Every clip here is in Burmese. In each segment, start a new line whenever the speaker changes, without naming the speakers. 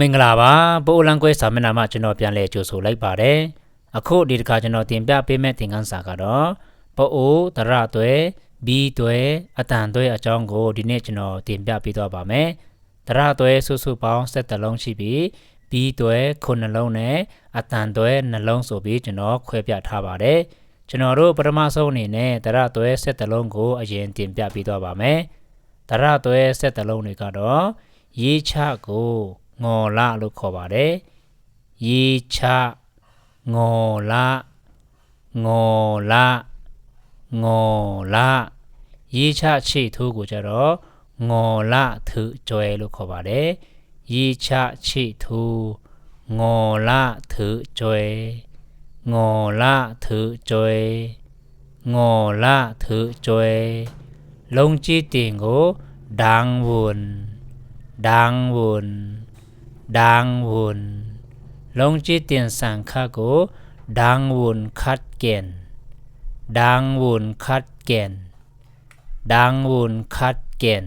မင်္ဂလာပါပိုးလန်ကွဲစာမျက်နှာမှာကျွန်တော်ပြန်လည်ကြိုဆိုလိုက်ပါတယ်အခုဒီတစ်ခါကျွန်တော်တင်ပြပေးမယ့်သင်ခန်းစာကတော့ပိုးတရသွဲဘီသွဲအတန်သွဲအကြောင်းကိုဒီနေ့ကျွန်တော်တင်ပြပေးသွားပါမယ်တရသွဲစုစုပေါင်း7လုံးရှိပြီးဘီသွဲ9လုံးနဲ့အတန်သွဲနှလုံးဆိုပြီးကျွန်တော်ခွဲပြထားပါတယ်ကျွန်တော်တို့ပထမဆုံးအနေနဲ့တရသွဲ7လုံးကိုအရင်တင်ပြပေးသွားပါမယ်တရသွဲ7လုံးတွေကတော့ရေးချကို ငေါ်လလို့ခေါ်ပါတယ်ရေချငေါ်လငေါ်လငေါ်လရေချချိထိုးကိုကြတော့ငေါ်လသူကျွဲလို့ခေါ်ပါတယ်ရေချချိထိုးငေါ်လသူကျွဲငေါ်လသူကျွဲငေါ်လသူကျွဲလုံးကြီးတင်ကို ดังวุนลงจีเตียนสังคาโกดังวุนคัดเกนดังวุนคัดเกนดังวุนคัดเกน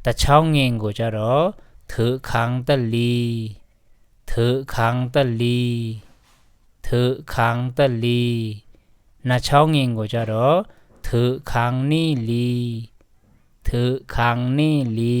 แต่ช่องเงงกูจะรอถือขังตะลีถือขังตะลีถือขังตะลีนาช่องเงงกูจะรอถือขังนี่ลีถือขังนี่ลี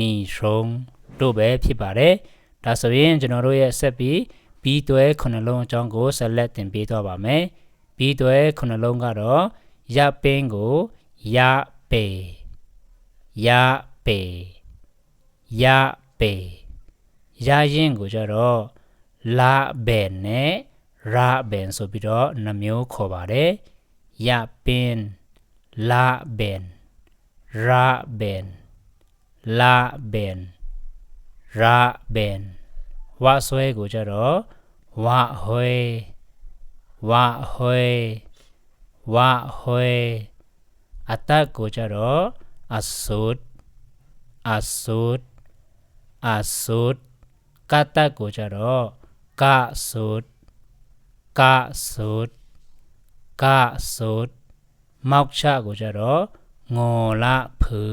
နီဖရုံတို့ပဲဖြစ်ပါတယ်ဒါဆိုရင်ကျွန်တော်တို့ရဲ့ဆက်ပြီးဘီတွဲခုနှလုံးအကြောင်းကိုဆက်လက်သင်ပေးသွားပါမယ်ဘီတွဲခုနှလုံးကတော့ရပင်းကိုရပေရပေရပေရရင်ကိုကျတော့လာဘယ်နဲ့ ရာဘန်ဆိုပြီးတော့နှမျိုးခေါ်ပါတယ်ရပင်လာဘန်ရာဘန်လာဘန်ရာဘန်ဝါဆွဲကိုကြတော့ဝါဟွေဝါဟွေဝါဟွေအတက်ကိုကြတော့အဆုတ်အဆုတ်အဆုတ်ကတက်ကိုကြတော့ကဆုတ် ကဆုတ်ကဆုတ်မောက်ချကိုကြတော့ငေါ်လဖူ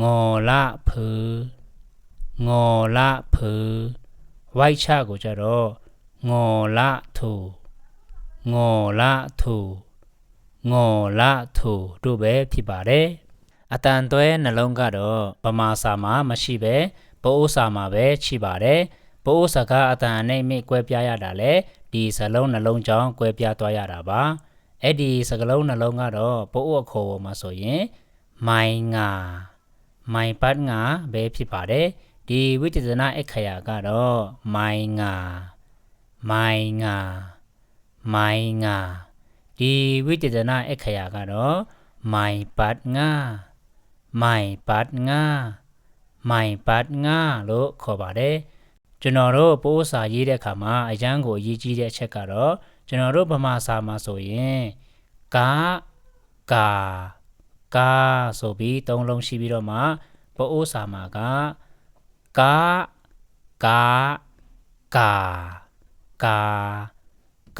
ငေါ်လဖူငေါ်လဖူဝိုက်ချကိုကြတော့ငေါ်လထူငေါ်လထူငေါ်လထူတို့ပဲဖြစ်ပါတယ်အတန်သွဲနှလုံးကတော့ဗမာစာမှာမရှိပဲပိုးအိုးစာမှာပဲရှိပါတယ်ပိုးအိုးစာကအတန်အနှိမ့်မိကွဲပြားရတာလဲ ဒီစလုံးနှလုံးကြောင့်ကွဲပြားသွားရတာပါအဲ့ဒီစကလုံးနှလုံးကတော့ပို့အခေါ်ပေါ်မှာဆိုရင်မိုင်ငါမိုင်ပတ်ငါပဲဖြစ်ပါတယ်ဒီဝိတ္တနာအခရာကတော့မိုင်ငါမိုင်ငါမိုင်ငါဒီဝိတ္တနာအခရာကတော့မိုင်ပတ်ငါမိုင်ပတ်ငါမိုင်ပတ်ငါလို့ခေါ်ပါတယ် ကျွန်တော်တို့ပိုးစာရေးတဲ့အခါမှာအရန်ကိုအရေးကြီးတဲ့အချက်ကတော့ကျွန်တော်တို့ဗမာစာမှာဆိုရင်ကာကာကာဆိုပြီးသုံးလုံးရှိပြီးတော့မှပိုးစာမှာကကာကာကာကာ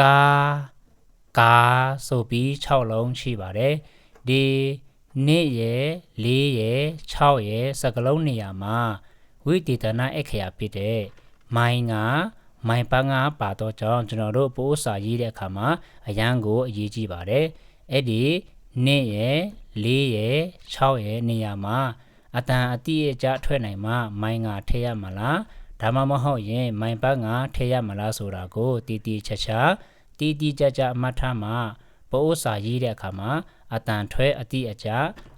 ကာကာဆိုပြီး6လုံးရှိပါတယ်ဒီနေ့ရယ်၄ရယ်6ရယ်စကလုံးနေရာမှာဝိတေသနာအခရာဖြစ်တဲ့ မိုင်းကမိုင်ပန်းကပါတော့ကြောင့်ကျွန်တော်တို့ပိုးစာရေးတဲ့အခါမှာအရန်ကိုအရေးကြီးပါတယ်အဲ့ဒီနှစ်ရယ်လေးရယ်6ရယ်နေရာမှာအတန်အတိအကျထွက်နိုင်မှမိုင်းကထည့်ရမလားဒါမှမဟုတ်ရင်မိုင်ပန်းကထည့်ရမလားဆိုတာကိုတီတီချာချာတီတီကြကြအမှတ်ထားမှပိုးစာရေးတဲ့အခါမှာအတန်ထွက်အတိအကျ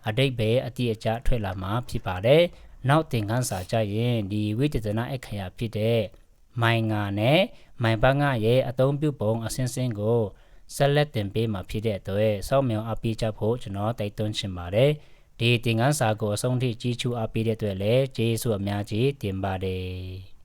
အတိတ်ပဲအတိအကျထွက်လာမှာဖြစ်ပါတယ်နောက်သင်ခန်းစာကြရင်ဒီဝိတ္တနာအခရာဖြစ်တဲ့မိုင်ငါနဲ့မိုင်ပတ်ငါရဲ့အသုံးပြုပုံအစင်းစင်းကိုဆက်လက်တင်ပေးမှာဖြစ်တဲ့အတွက်စောင့်မျှော်အပ်ပေးချက်ဖို့ကျွန်တော်တိုက်တွန်းချင်ပါတယ်ဒီသင်ခန်းစာကိုအဆုံးထိကြီးချူအပ်ပေးတဲ့အတွက်လည်းကျေးဇူးအများကြီးတင်ပါတယ်